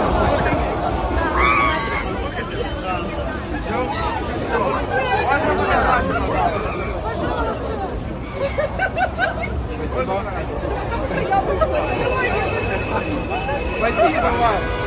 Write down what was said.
достижение. Спасибо вам.